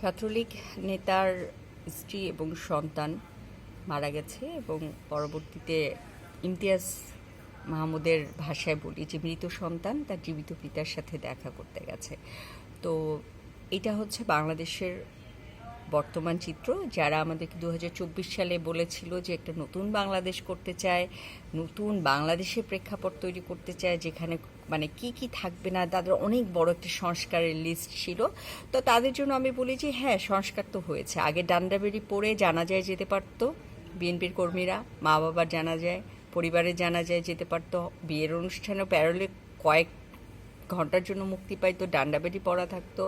ছাত্রলীগ নেতার স্ত্রী এবং সন্তান মারা গেছে এবং পরবর্তীতে ইমতিয়াজ মাহমুদের ভাষায় বলি যে, মৃত সন্তান তার জীবিত পিতার সাথে দেখা করতে গেছে। তো এটা হচ্ছে বাংলাদেশের বর্তমান চিত্র, যারা আমাদেরকে দু হাজার চব্বিশ সালে বলেছিল যে একটা নতুন বাংলাদেশ করতে চায়, নতুন বাংলাদেশের প্রেক্ষাপট তৈরি করতে চায়, যেখানে মানে কি কি থাকবে না, তাদের অনেক বড় একটা সংস্কারের লিস্ট ছিল। তো তাদের জন্য আমি বলি যে হ্যাঁ সংস্কার তো হয়েছে। আগে ডান্ডাবেরি পড়ে জানা যায় যেতে পারতো, বিএনপির কর্মীরা মা বাবার জানা যায়, পরিবারের জানা যায় যেতে পারতো। বিয়ের অনুষ্ঠানেও প্যারোলে কয়েক ঘণ্টার জন্য মুক্তি পাইতো, ডান্ডাবেটি পড়া থাকতো।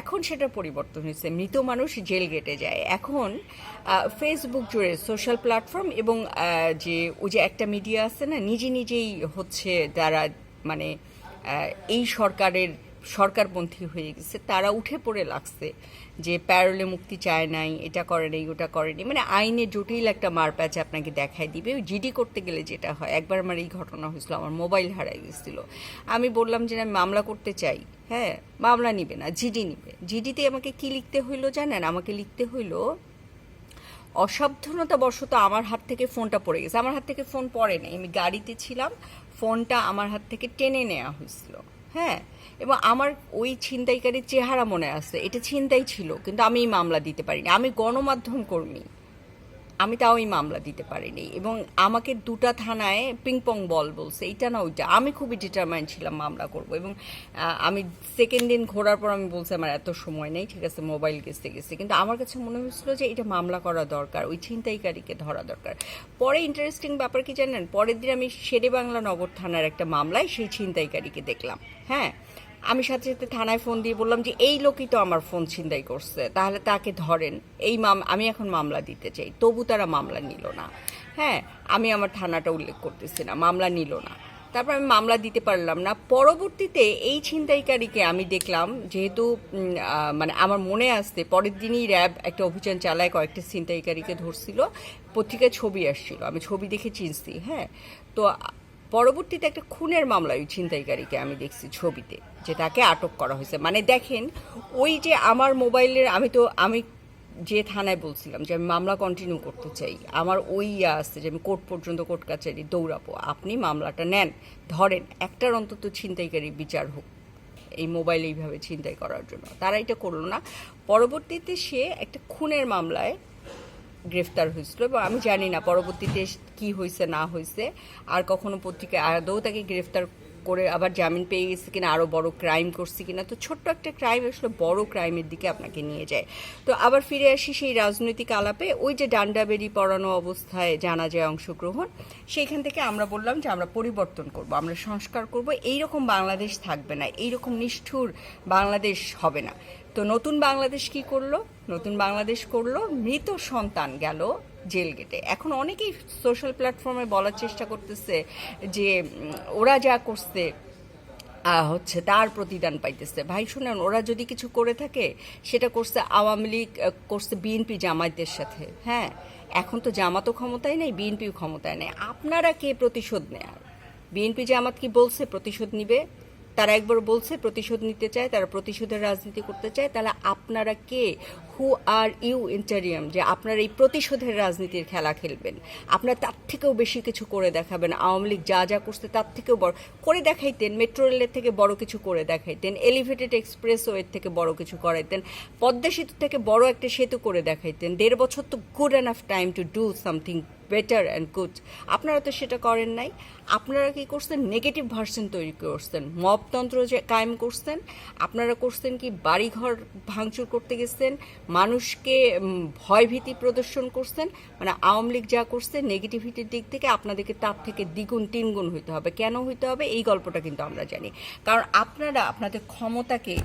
এখন সেটা পরিবর্তন হয়েছে। মৃত মানুষ জেল গেটে যায়। এখন ফেসবুক জুড়ে সোশ্যাল প্ল্যাটফর্ম এবং যে, ওই যে একটা মিডিয়া আছে না, নিজে নিজেই হচ্ছে তারা মানে এই সরকারের সরকারপন্থী হয়ে গেছে, তারা উঠে পড়ে লাগছে যে প্যারোলে মুক্তি চায় নাই, এটা করে নেই, ওটা করেনি মানে আইনে জটিল একটা মারপ্যাচ আপনাকে দেখায় দিবে। জিডি করতে গেলে যেটা হয়, একবার আমার এই ঘটনা হয়েছিল, আমার মোবাইল হারাই গেছিল। আমি বললাম যে আমি মামলা করতে চাই হ্যাঁ মামলা নিবে না, জিডি নিবে। জিডিতে আমাকে কি লিখতে হইল জানেন? আমাকে লিখতে হইল অসাবধানতা বশত আমার হাত থেকে ফোনটা পড়ে গেছে। আমার হাত থেকে ফোন পড়ে নেই। আমি গাড়িতে ছিলাম, ফোনটা আমার হাত থেকে টেনে নেওয়া হয়েছিল। হ্যাঁ এবং আমার ওই ছিনতাইকারীর চেহারা মনে আছে। এটা ছিনতাই ছিল, কিন্তু আমি মামলা দিতে পারিনি। আমি গণমাধ্যম কর্মী। আমি তাও এই মামলা দিতে পারিনি। এবং আমাকে দুটা থানায় পিংপং বল বলছে। এইটা না ওইটা। আমি খুবই ডিটারমাইন্ড ছিলাম মামলা করব। এবং আমি সেকেন্ড দিন ঘোরার পর আমি বলছি, আমার এত সময় নেই। ঠিক আছে মোবাইল গেছে গেছে। কিন্তু আমার কাছে মনে হয়েছিল যে এটা মামলা করা দরকার। ওই ছিনতাইকারীকে ধরা দরকার। পরে ইন্টারেস্টিং ব্যাপার কি জানেন? পরের দিন আমি শেরে বাংলা নগর থানার একটা মামলায় সেই ছিনতাইকারীকে দেখলাম। হ্যাঁ? আমি সাথে সাথে থানায় ফোন দিয়ে বললাম যে, এই লোকই তো আমার ফোন ছিনতাই করছে। তাহলে তাকে ধরেন। এই মাম, আমি এখন মামলা দিতে চাই। তবু তারা মামলা নিল না। হ্যাঁ আমি আমার থানাটা উল্লেখ করতেছি না। মামলা নিল না। তারপর আমি মামলা দিতে পারলাম না। পরবর্তীতে এই ছিনতাইকারীকে আমি দেখলাম, যেহেতু মানে আমার মনে আসতে পরের দিনই র্যাব একটা অভিযান চালায়, কয়েকটা ছিনতাইকারীকে ধরছিল। পত্রিকায় ছবি আসছিল। আমি ছবি দেখে চিনছি হ্যাঁ। তো পরবর্তীতে একটা খুনের মামলায় ওই ছিনতাইকারীকে আমি দেখছি ছবিতে, যে তাকে আটক করা হয়েছে। মানে দেখেন, ওই যে আমার মোবাইলের, আমি তো, আমি যে থানায় বলছিলাম যে আমি মামলা কন্টিনিউ করতে চাই, আমার ওই ইয়ে আসছে যে আমি কোর্ট পর্যন্ত, কোর্ট কাছারি দৌড়াবো, আপনি মামলাটা নেন। ধরেন, একটার অন্তত ছিনতাইকারী বিচার হোক, এই মোবাইল এইভাবে ছিনতাই করার জন্য। তারা এটা করল না। পরবর্তীতে সে একটা খুনের মামলায় গ্রেফতার হয়েছিল এবং আমি জানি না পরবর্তীতে কি হয়েছে, না হয়েছে। আর কখনো পত্রিকায় আদৌ তাকে গ্রেফতার করে আবার জামিন পেয়ে গেছে কিনা আরও বড় ক্রাইম করছে কিনা, তো ছোট্ট একটা ক্রাইম আসলে বড় ক্রাইমের দিকে আপনাকে নিয়ে যায়। তো আবার ফিরে আসি সেই রাজনৈতিক আলাপে, ওই যে ডান্ডাবেরি পড়ানো অবস্থায় জানা যায় অংশগ্রহণ, সেইখান থেকে আমরা বললাম যে আমরা পরিবর্তন করব, আমরা সংস্কার করব, এইরকম বাংলাদেশ থাকবে না, এইরকম নিষ্ঠুর বাংলাদেশ হবে না। তো নতুন বাংলাদেশ কি করল? নতুন বাংলাদেশ করল, মৃত সন্তান গেল জেল গেটে। এখন অনেকেই সোশ্যাল প্ল্যাটফর্মে বলার চেষ্টা করতেছে যে ওরা যা করছে হচ্ছে তার প্রতিদান পাইতেছে। ভাই, শুনেন, ওরা যদি কিছু করে থাকে, সেটা করছে আওয়ামী লীগ করছে বিএনপি জামায়াতের সাথে। হ্যাঁ এখন তো জামাতও ক্ষমতায় নেই বিএনপিও ক্ষমতায় নেই। আপনারা কে প্রতিশোধ নেয়ার? বিএনপি জামাত কি বলছে, প্রতিশোধ নিবে? তারা একবার বলছে প্রতিশোধ নিতে চায় তারা প্রতিশোধের রাজনীতি করতে চায় তাহলে আপনারা কে? হু আর ইউ ইন্টারিয়াম যে আপনারা এই প্রতিশোধের রাজনীতির খেলা খেলবেন। আপনারা তার থেকেও বেশি কিছু করে দেখাবেন। আওয়ামী লীগ যা যা করছে তার থেকেও বড় করে দেখাইতেন। মেট্রো রেলের থেকে বড় কিছু করে দেখাইতেন। এলিভেটেড এক্সপ্রেস ওয়ের থেকে বড় কিছু করাইতেন। পদ্মা সেতু থেকে বড় একটা সেতু করে দেখাইতেন। দেড় বছর তো good enough time to do something better and good আপনারা তো সেটা করেন নাই। আপনারা কি করছেন? নেগেটিভ ভার্সন তৈরি করছেন। মবতন্ত্র যে কায়েম করছেন। আপনারা করছেন কি? বাড়িঘর ভাঙচুর করতে গেছেন। মানুষকে ভয়ভীতি প্রদর্শন করছেন মানে আওয়ামী লীগ যা করছে নেগেটিভিটির দিক থেকে আপনাদেরকে তার থেকে দ্বিগুণ, তিনগুণ হইতে হবে। কেন হইতে হবে? এই গল্পটা কিন্তু আমরা জানি। কারণ আপনারা, আপনাদের ক্ষমতাকে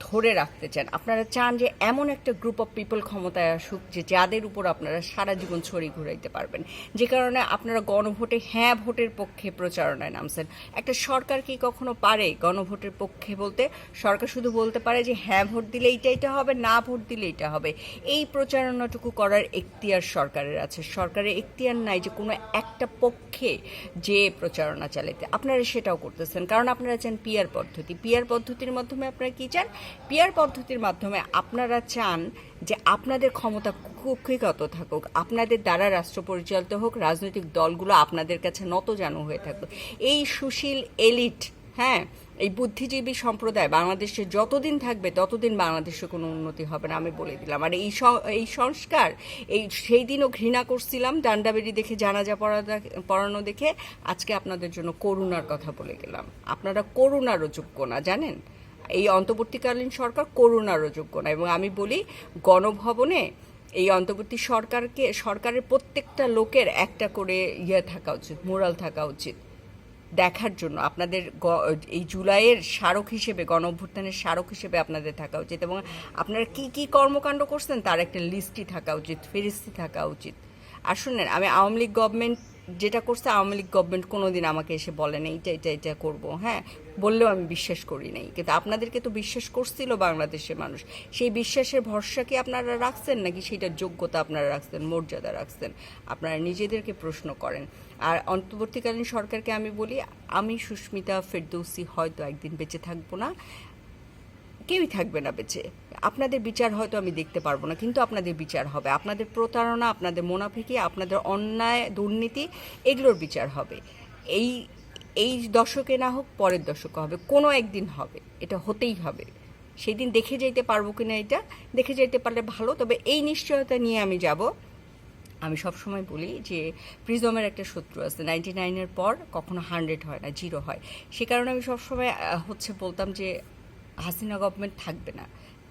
ধরে রাখতে চান। আপনারা চান যে এমন একটা গ্রুপ অফ পিপল ক্ষমতায় আসুক যে যাদের উপর আপনারা সারা জীবন ছড়ি ঘুরাইতে পারবেন। যে কারণে আপনারা গণভোটে হ্যাঁ ভোটের পক্ষে প্রচারণায় নামছেন। একটা সরকার কি কখনো পারে গণভোটের পক্ষে বলতে? সরকার শুধু বলতে পারে যে হ্যাঁ ভোট দিলে এইটা এটা হবে, না ভোট দিলে এটা হবে। এই প্রচারণাটুকু করার এখতিয়ার সরকারের আছে। সরকারের এখতিয়ার নাই যে কোনো একটা পক্ষে যে প্রচারণা চালাইতে। আপনারা সেটাও করতেছেন। কারণ আপনারা চান পিয়ার পদ্ধতি। পিয়ার পদ্ধতির মাধ্যমে আপনারা কি চান পিয়ার পদ্ধতির মাধ্যমে আপনারা চান যে আপনাদের ক্ষমতা কুক্ষিগত থাকুক, আপনাদের দ্বারা রাষ্ট্র পরিচালিত হোক, রাজনৈতিক দলগুলো আপনাদের কাছে নত জানু হয়ে থাকুক। এই সুশীল এলিট হ্যাঁ এই বুদ্ধিজীবী সম্প্রদায় বাংলাদেশে যতদিন থাকবে, ততদিন বাংলাদেশে কোনো উন্নতি হবে না, আমি বলে দিলাম। আর এই এই সংস্কার, এই সেই দিনও ঘৃণা করছিলাম ডান্ডাবেরি দেখে, জানাজা পড়া পড়ানো দেখে, আজকে আপনাদের জন্য করুণার কথা বলে গেলাম। আপনারা করুণারও যোগ্য না, জানেন? এই অন্তর্বর্তীকালীন সরকার করুণারও যোগ্য না। এবং আমি বলি, গণভবনে এই অন্তর্বর্তী সরকারকে, সরকারের প্রত্যেকটা লোকের একটা করে ইয়ে থাকা উচিত, মোরাল থাকা উচিত দেখার জন্য। আপনাদের এই জুলাইয়ের স্মারক হিসেবে, গণ অভ্যুত্থানের স্মারক হিসেবে আপনাদের থাকা উচিত এবং আপনারা কি কি কর্মকাণ্ড করছেন তার একটা লিস্টই থাকা উচিত, ফেরিস্তি থাকা উচিত। আর শুনেন, আমি আওয়ামী লীগ গভর্নমেন্ট যেটা করছে, আওয়ামী লীগ গভর্নমেন্ট কোনো দিন আমাকে এসে বলে না এইটা এটা এটা করব। হ্যাঁ বললেও আমি বিশ্বাস করি নাই। কিন্তু আপনাদেরকে তো বিশ্বাস করছিল বাংলাদেশের মানুষ। সেই বিশ্বাসের ভরসা কি আপনারা রাখছেন, নাকি সেটার যোগ্যতা আপনারা রাখছেন, মর্যাদা রাখছেন? আপনারা নিজেদেরকে প্রশ্ন করেন। আর অন্তর্বর্তীকালীন সরকারকে আমি বলি, আমি সুস্মিতা ফেরদৌসি হয়তো একদিন বেঁচে থাকব না। কেউই থাকবে না বেঁচে। আপনাদের বিচার হয়তো আমি দেখতে পারব না, কিন্তু আপনাদের বিচার হবে। আপনাদের প্রতারণা, আপনাদের মোনাফিকি, আপনাদের অন্যায়, দুর্নীতি, এগুলোর বিচার হবে। এই এই দশকে না হোক, পরের দশকে হবে, কোনো একদিন হবে, এটা হতেই হবে। সেই দিন দেখে যাইতে পারব কি না এটা, দেখে যাইতে পারলে ভালো, তবে এই নিশ্চয়তা নিয়ে আমি যাব। আমি সবসময় বলি যে, প্রিজমের একটা শত্রু আছে নাইনটি নাইনের পর কখনো হান্ড্রেড হয় না জিরো হয়। সে কারণে আমি সবসময় হচ্ছে বলতাম যে, হাসিনা গভর্নমেন্ট থাকবে না।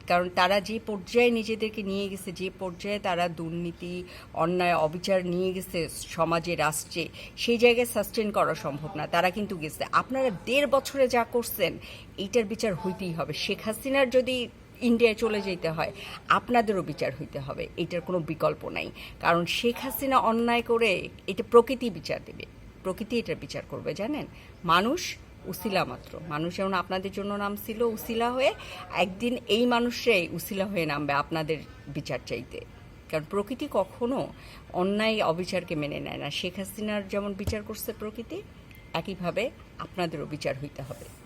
কারণ তারা যে পর্যায়ে নিজেদেরকে নিয়ে গেছে, যে পর্যায়ে তারা দুর্নীতি, অন্যায়, অবিচার নিয়ে গেছে সমাজে, রাষ্ট্রে, সেই জায়গায় সাস্টেন করা সম্ভব না। তারা কিন্তু গেছে। আপনারা দেড় বছরে যা করছেন, এইটার বিচার হইতেই হবে। শেখ হাসিনার যদি ইন্ডিয়ায় চলে যেতে হয়, আপনাদেরও বিচার হইতে হবে। এটার কোনো বিকল্প নাই। কারণ শেখ হাসিনা অন্যায় করে এটা প্রকৃতি বিচার দেবে। প্রকৃতি এটার বিচার করবে, জানেন? মানুষ উসিলা মাত্র। মানুষ যেমন আপনাদের জন্য নামছিল উসিলা হয়ে, একদিন এই মানুষরাই উসিলা হয়ে নামবে আপনাদের বিচার চাইতে। কারণ প্রকৃতি কখনো অন্যায় অবিচারকে মেনে নেয় না। শেখ হাসিনার যেমন বিচার করছে প্রকৃতি, একইভাবে আপনাদেরও বিচার হইতে হবে।